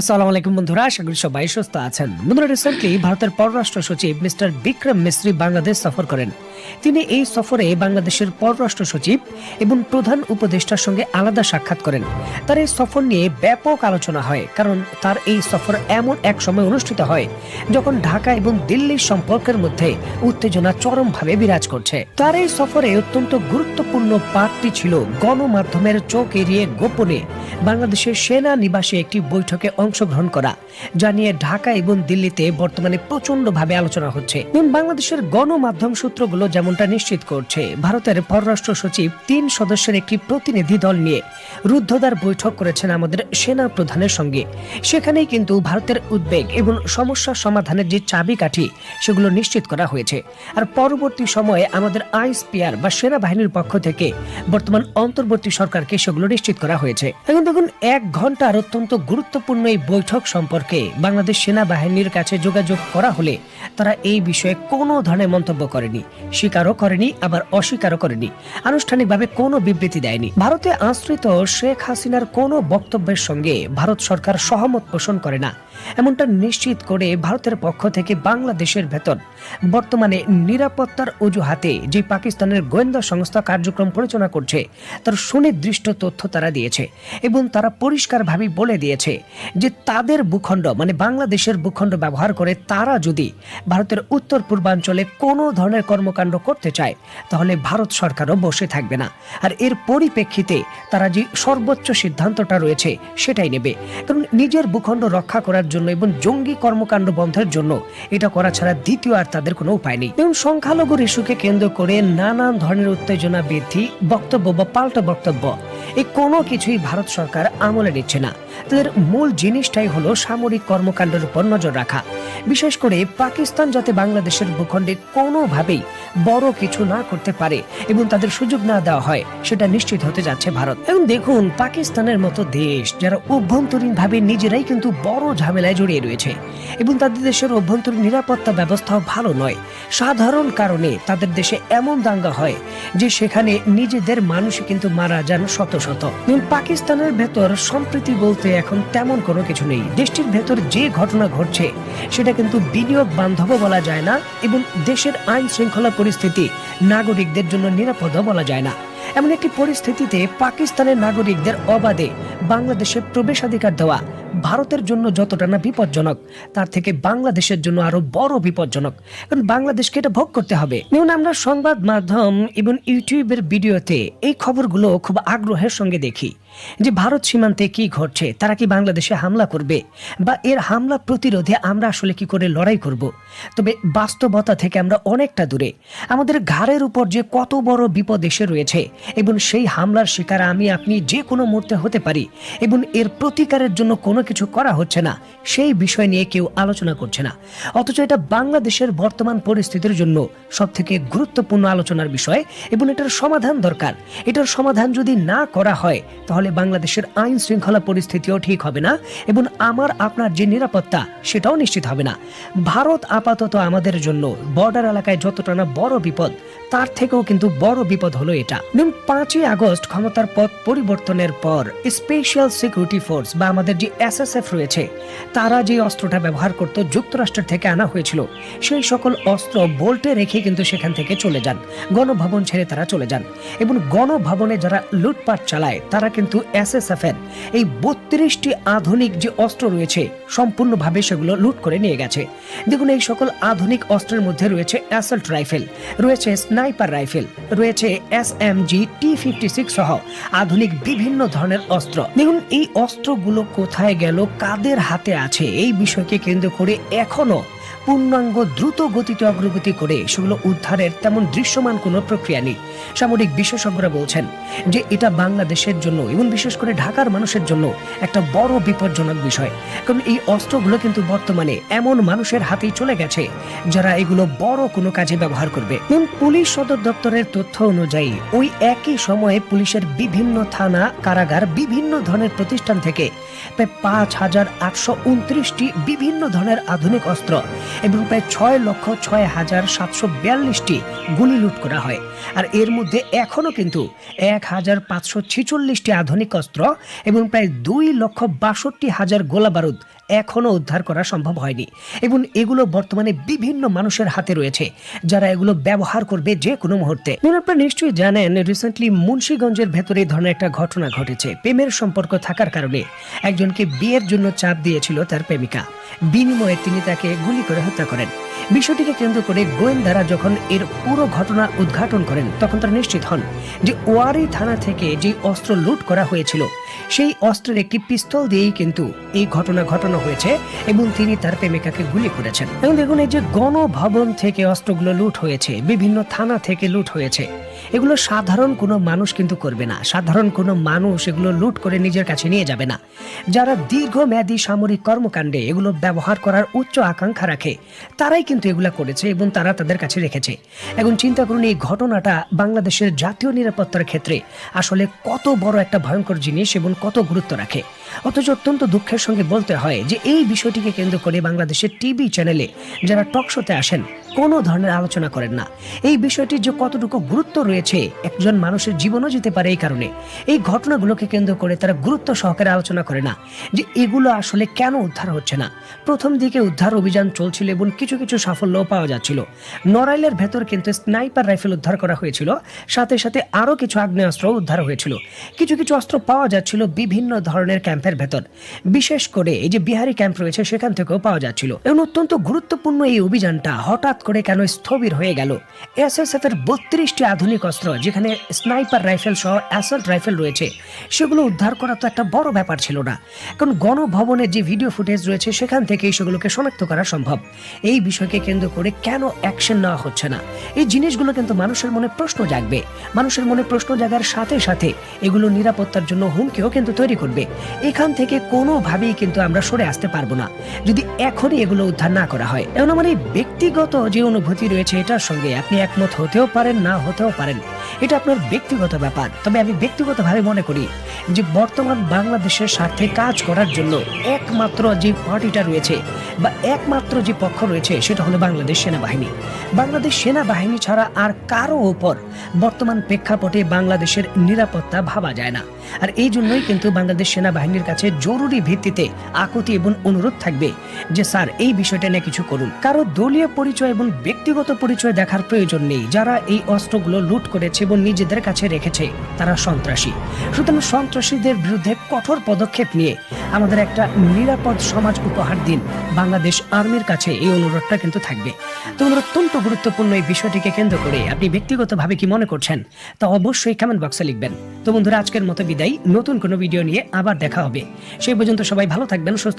আসসালামু আলাইকুম বন্ধুরা, আশা করি সবাই সুস্থ আছেন। বন্ধুরা রিসেন্টলি ভারতের পররাষ্ট্র সচিব মিস্টার বিক্রম মিস্ত্রি বাংলাদেশ সফর করেন। তিনি এই সফরে বাংলাদেশের পররাষ্ট্র সচিব এবং প্রধান উপদেষ্টার সঙ্গে আলাদা সাক্ষাৎ করেন। তার এই সফর নিয়ে ব্যাপক আলোচনা হয়, কারণ তার এই সফর এমন এক সময় অনুষ্ঠিত হয় যখন ঢাকা এবং দিল্লির সম্পর্কের মধ্যে উত্তেজনা চরমভাবে বিরাজ করছে। তার এই সফরে অত্যন্ত গুরুত্বপূর্ণ পার্টটি ছিল গণমাধ্যমের চোখ এড়িয়ে গোপনে বাংলাদেশের সেনা নিবাসে একটি বৈঠকে অংশগ্রহণ করা, যা নিয়ে ঢাকা এবং দিল্লিতে বর্তমানে প্রচন্ডভাবে আলোচনা হচ্ছে। বাংলাদেশের গণমাধ্যম সূত্রগুলো যেমনটা নিশ্চিত করছে, ভারতের পররাষ্ট্র সচিব তিন সদস্যের একটি প্রতিনিধি দল নিয়ে রুদ্ধদ্বার বৈঠক করেছেন আমাদের সেনা প্রধানের সঙ্গে। সেখানেই কিন্তু ভারতের উদ্বেগ এবং সমস্যা সমাধানের যে চাবিকাঠি সেগুলো নিশ্চিত করা হয়েছে। আর পরবর্তী সময়ে আমাদের আইএসপিআর বা সেনাবাহিনীর পক্ষ থেকে বর্তমান অন্তর্বর্তী সরকারকে সেগুলো নিশ্চিত করা হয়েছে। এখন দেখুন, এক ঘণ্টার অত্যন্ত গুরুত্বপূর্ণ এই বৈঠক সম্পর্কে বাংলাদেশ সেনাবাহিনীর কাছে যোগাযোগ করা হলে তারা এই বিষয়ে কোনো ধরনের মন্তব্য করেনি। স্বীকারও করেনি, আবার অস্বীকারও করেনি। আনুষ্ঠানিকভাবে কোনো বিবৃতি দেয়নি। ভারতে আশ্রিত শেখ হাসিনার কোনো বক্তব্যের সঙ্গে ভারত সরকার সহমত পোষণ করে না। এমনটা নিশ্চিত করে ভারতের পক্ষ থেকে বাংলাদেশের ভেতর বর্তমানে নিরাপত্তার অজুহাতে যে পাকিস্তানের গোয়েন্দা সংস্থা কার্যক্রম পরিচালনা করছে, তার সুনির্দিষ্ট তথ্য তারা দিয়েছে এবং তারা পরিষ্কারভাবে বলে দিয়েছে যে তাদের ভূখণ্ড মানে বাংলাদেশের ভূখণ্ড ব্যবহার করে তারা যদি ভারতের উত্তর পূর্বাঞ্চলে কোনো ধরনের কর্মকাণ্ড করতে চায়, তাহলে ভারত সরকারও বসে থাকবে না। আর এর পরিপ্রেক্ষিতে তারা যে সর্বোচ্চ সিদ্ধান্তটা রয়েছে সেটাই নেবে। কারণ নিজের ভূখণ্ড রক্ষা করার জন্য এবং জঙ্গি কর্মকাণ্ড বন্ধের জন্য এটা করা ছাড়া দ্বিতীয় আর তাদের কোনো উপায় নেই। এবং সংখ্যালঘু ইস্যুকে কেন্দ্র করে নানান ধরনের উত্তেজনা বৃদ্ধি বক্তব্য বা পাল্টা বক্তব্য এই কোনো কিছুই ভারত সরকার আমলে নিচ্ছে না। তাদের মূল জিনিসটাই হলো সামরিক কর্মকাণ্ডের উপর নজর রাখা। বিশেষ করে পাকিস্তান যাতে বাংলাদেশের ভূখণ্ডে কোনোভাবেই বড় কিছু না করতে পারে এবং তাদের সুযোগ না দেওয়া হয়, সেটা নিশ্চিত হতে যাচ্ছে ভারত। এবং দেখুন, পাকিস্তানের মতো দেশ যারা অভ্যন্তরীণভাবে নিজেরাই কিন্তু বড় ঝামেলায় জড়িয়ে রয়েছে এবং তাদের দেশের অভ্যন্তরীণ নিরাপত্তা ব্যবস্থাও ভালো নয়। সাধারণ কারণে তাদের দেশে এমন দাঙ্গা হয় যে সেখানে নিজেদের মানুষই কিন্তু মারা যান শত শত। পাকিস্তানের ভেতর সম্প্রীতি বলতে এখন তেমন কোনো কিছু নেই। দেশটির ভেতর যে ঘটনা ঘটছে, সেটা কিন্তু বিনিয়োগ বান্ধব বলা যায় না এবং দেশের আইন শৃঙ্খলা পরিস্থিতি নাগরিকদের জন্য নিরাপদও বলা যায় না। এমন একটি পরিস্থিতিতে পাকিস্তানের নাগরিকদের অবাধে বাংলাদেশে প্রবেশাধিকার দেওয়া ভারতের জন্য যতটা না বিপজ্জনক, তার থেকে বাংলাদেশের জন্য আরও বড় বিপজ্জনক। কারণ বাংলাদেশকে এটা ভোগ করতে হবে। যেমন আমরা সংবাদ মাধ্যম এবং ইউটিউবের ভিডিওতে এই খবরগুলো খুব আগ্রহের সঙ্গে দেখি। যে ভারত সীমান্তে কি ঘটছে, তারা কি বাংলাদেশে হামলা করবে? বা এর হামলা প্রতিরোধে আমরা আসলে কি করে লড়াই করব? তবে বাস্তবতা থেকে আমরা অনেকটা দূরে। আমাদের ঘাড়ের উপর যে কত বড় বিপদ এসে রয়েছে, এবং সেই হামলার শিকার আমি, আপনি যে কোনো মুহূর্তে হতে পারি, এবং এর প্রতিকারের জন্য কোনো কিছু করা হচ্ছে না, সেই বিষয় নিয়ে কেউ আলোচনা করছে না। অথচ এটা বাংলাদেশের বর্তমান পরিস্থিতির জন্য সব থেকে গুরুত্বপূর্ণ আলোচনার বিষয়, এবং এটার সমাধান দরকার। এটার সমাধান যদি না করা হয়, তাহলে বাংলাদেশের আইন শৃঙ্খলা পরিস্থিতিও ঠিক হবে না এবং আমার, আপনার যে নিরাপত্তা, সেটাও নিশ্চিত হবে না। ভারত আপাতত আমাদের জন্য বর্ডার এলাকায় যতটা না বড় বিপদ তার থেকেও কিন্তু বড় বিপদ হলো এটা। যেমন পাঁচই আগস্ট ক্ষমতার পথ পরিবর্তনের পর স্পেশাল সিকিউরিটি ফোর্স বা আমাদের যে এসএসএফ রয়েছে, তারা যে অস্ত্রটা ব্যবহার করত যুক্তরাষ্ট্রের থেকে আনা হয়েছিল, সেই সকল অস্ত্র বোল্টে রেখে কিন্তু সেখান থেকে চলে যান, গণভবন ছেড়ে তারা চলে যান। এবং গণভবনে যারা লুটপাট চালায়, তারা কিন্তু এসএসএফ এর এই বত্রিশটি আধুনিক যে অস্ত্র রয়েছে, সম্পূর্ণভাবে সেগুলো লুট করে নিয়ে গেছে। দেখুন, এই সকল আধুনিক অস্ত্রের মধ্যে রয়েছে অ্যাসল্ট রাইফেল রয়েছে স্নাইপার রাইফেল, রয়েছে S M G T fifty six সহ আধুনিক বিভিন্ন ধরনের অস্ত্র। দেখুন, এই অস্ত্রগুলো কোথায় গেল, কাদের হাতে আছে, এই বিষয়কে কেন্দ্র করে এখনও পূর্ণাঙ্গ দ্রুত গতিতে অগ্রগতি করে সেগুলো উদ্ধারের তেমন দৃশ্যমান কোনো প্রক্রিয়া নেই। সামরিক বিশেষজ্ঞরা বলছেন যে এটা বাংলাদেশের জন্য, এবং বিশেষ করে ঢাকার মানুষের জন্য একটা বড় বিপজ্জনক বিষয়। কারণ এই অস্ত্রগুলো কিন্তু বর্তমানে এমন মানুষের হাতেই চলে গেছে, যারা এগুলো বড় কোনো কাজে ব্যবহার করবে। এবং পুলিশ সদর দপ্তরের তথ্য অনুযায়ী, ওই একই সময়ে পুলিশের বিভিন্ন থানা, কারাগার, বিভিন্ন ধরনের প্রতিষ্ঠান থেকে প্রায় পাঁচ হাজার আটশো উনত্রিশটি বিভিন্ন ধরনের আধুনিক অস্ত্র এবং প্রায় ছয় লক্ষ ছয় হাজার সাতশো বিয়াল্লিশটি গুলি লুট করা হয়। আর এর মধ্যে এখনও কিন্তু এক হাজার পাঁচশো ছিচল্লিশটি আধুনিক অস্ত্র এবং প্রায় দুই লক্ষ বাষট্টি হাজার গোলা বারুদ এখনও উদ্ধার করা সম্ভব হয়নি। এবং এগুলো বর্তমানে বিভিন্ন মানুষের হাতে রয়েছে, যারা এগুলো ব্যবহার করবে যে কোনো মুহূর্তে। আপনারা নিশ্চয়ই জানেন রিসেন্টলি মুন্সীগঞ্জের ভেতরে এই ধরনের একটা ঘটনা ঘটেছে। প্রেমের সম্পর্ক থাকার কারণে একজনকে বিয়ের জন্য চাপ দিয়েছিল তার প্রেমিকা। বিনিময়ে তিনি তাকে গুলি করে হত্যা করেন। বিষয়টিকে কেন্দ্র করে গোয়েন্দারা যখন এর পুরো ঘটনা উদ্ঘাটন করেন, তখন তারা নিশ্চিত হন যে ওয়ারি থানা থেকে যে অস্ত্র লুট করা হয়েছিল, সেই অস্ত্রের একটি পিস্তল দিয়েই কিন্তু এই ঘটনা ঘটানো হয়েছে এবং তিনি তার প্রেমিকাকে গুলি করেছেন। এবং দেখুন, এই যে গণভবন থেকে অস্ত্রগুলো লুট হয়েছে, বিভিন্ন থানা থেকে লুট হয়েছে, এগুলো সাধারণ কোনো মানুষ কিন্তু করবে না। সাধারণ কোনো মানুষ এগুলো লুট করে নিজের কাছে নিয়ে যাবে না। যারা দীর্ঘমেয়াদী সামরিক কর্মকাণ্ডে এগুলো ব্যবহার করার উচ্চ আকাঙ্ক্ষা রাখে তারাই কিন্তু এগুলা করেছে এবং তারা তাদের কাছে রেখেছে। এখন চিন্তা করুন, এই ঘটনাটা বাংলাদেশের জাতীয় নিরাপত্তার ক্ষেত্রে আসলে কত বড় একটা ভয়ঙ্কর জিনিস এবং কত গুরুত্ব রাখে। অথচ অত্যন্ত দুঃখের সঙ্গে বলতে হয় যে এই বিষয়টিকে কেন্দ্র করে বাংলাদেশের টিভি চ্যানেলে যারা টক শোতে আসেন কোনো ধরনের আলোচনা করেন না। এই বিষয়টির যে কতটুকু গুরুত্ব রয়েছে, একজন মানুষের জীবনও যেতে পারে এই কারণে। এই ঘটনাগুলোকে কেন্দ্র করে তারা গুরুত্ব সহকারে আলোচনা করে না যে এগুলো আসলে কেন উদ্ধার হচ্ছে না। প্রথম দিকে উদ্ধার অভিযান চলছিল এবং কিছু কিছু সাফল্যও পাওয়া যাচ্ছিল। নড়াইলের ভেতর কিন্তু স্নাইপার রাইফেল উদ্ধার করা হয়েছিল, সাথে সাথে আরও কিছু আগ্নেয়াস্ত্র উদ্ধার হয়েছিল। কিছু কিছু অস্ত্র পাওয়া যাচ্ছিল বিভিন্ন ধরনের ক্যাম্পের ভেতর। বিশেষ করে এই যে বিহারি ক্যাম্প রয়েছে, সেখান থেকেও পাওয়া যাচ্ছিল। এবং অত্যন্ত গুরুত্বপূর্ণ এই অভিযানটা হঠাৎ করে কেন স্থবির হয়ে গেল? এসএসএফ এর বত্রিশটি আধুনিক অস্ত্র, যেখানে স্নাইপার রাইফেল সহ অ্যাসল্ট রাইফেল রয়েছে, সেগুলো উদ্ধার করা তো একটা বড় ব্যাপার ছিল না। কারণ গণভবনের যে ভিডিও ফুটেজ রয়েছে, সেখান থেকেই সেগুলোকে শনাক্ত করা সম্ভব। এই বিষয়কে কেন্দ্র করে কেন অ্যাকশন নেওয়া হচ্ছে না? এই জিনিসগুলো কিন্তু মানুষের মনে প্রশ্ন জাগবে। মানুষের মনে প্রশ্ন জাগার সাথে সাথে এগুলো নিরাপত্তার জন্য হুমকিও কিন্তু তৈরি করবে। এখান থেকে কোনোভাবেই কিন্তু আমরা সরে আসতে পারব না, যদি এখনই এগুলো উদ্ধার না করা হয়। এখন আমার এই ব্যক্তিগত যে অনুভূতি রয়েছে এটার সঙ্গে আপনি একমত হতেও পারেন না হতেও পারেন। এটা আপনার ব্যক্তিগত ব্যাপার। তবে আমি ব্যক্তিগতভাবে মনে করি যে বর্তমান বাংলাদেশের স্বার্থে কাজ করার জন্য একমাত্র যে পার্টিটা রয়েছে বা একমাত্র যে পক্ষ রয়েছে, সেটা হলো বাংলাদেশ সেনাবাহিনী। বাংলাদেশ সেনাবাহিনী ছাড়া আর কারও ওপর বর্তমান প্রেক্ষাপটে বাংলাদেশের নিরাপত্তা ভাবা যায় না। আর এই জন্যই কিন্তু বাংলাদেশ সেনাবাহিনীর কাছে জরুরি ভিত্তিতে আকুতি এবং অনুরোধ থাকবে যে, স্যার, এই বিষয়টা নিয়ে কিছু করুন। কারও দলীয় পরিচয় এবং ব্যক্তিগত পরিচয় দেখার প্রয়োজন নেই। যারা এই অস্ত্রগুলো লুট করেছে এবং নিজেদের কাছে রেখেছে। তারা সন্ত্রাসী। সুতরাং সন্ত্রাসীদের বিরুদ্ধে কঠোর পদক্ষেপ নিয়ে আমাদের একটা নিরাপদ সমাজ উপহার দিন বাংলাদেশ আর্মির কাছে এই অনুরোধটা কিন্তু থাকবে। তো অত্যন্ত গুরুত্বপূর্ণ এই বিষয়টিকে কেন্দ্র করে আপনি ব্যক্তিগতভাবে কি মনে করছেন তা অবশ্যই কমেন্ট বক্সে লিখবেন। তো বন্ধুরা, আজকের মতো বিদায়। নতুন কোনো ভিডিও নিয়ে আবার দেখা হবে। সেই পর্যন্ত সবাই ভালো থাকবেন, সুস্থ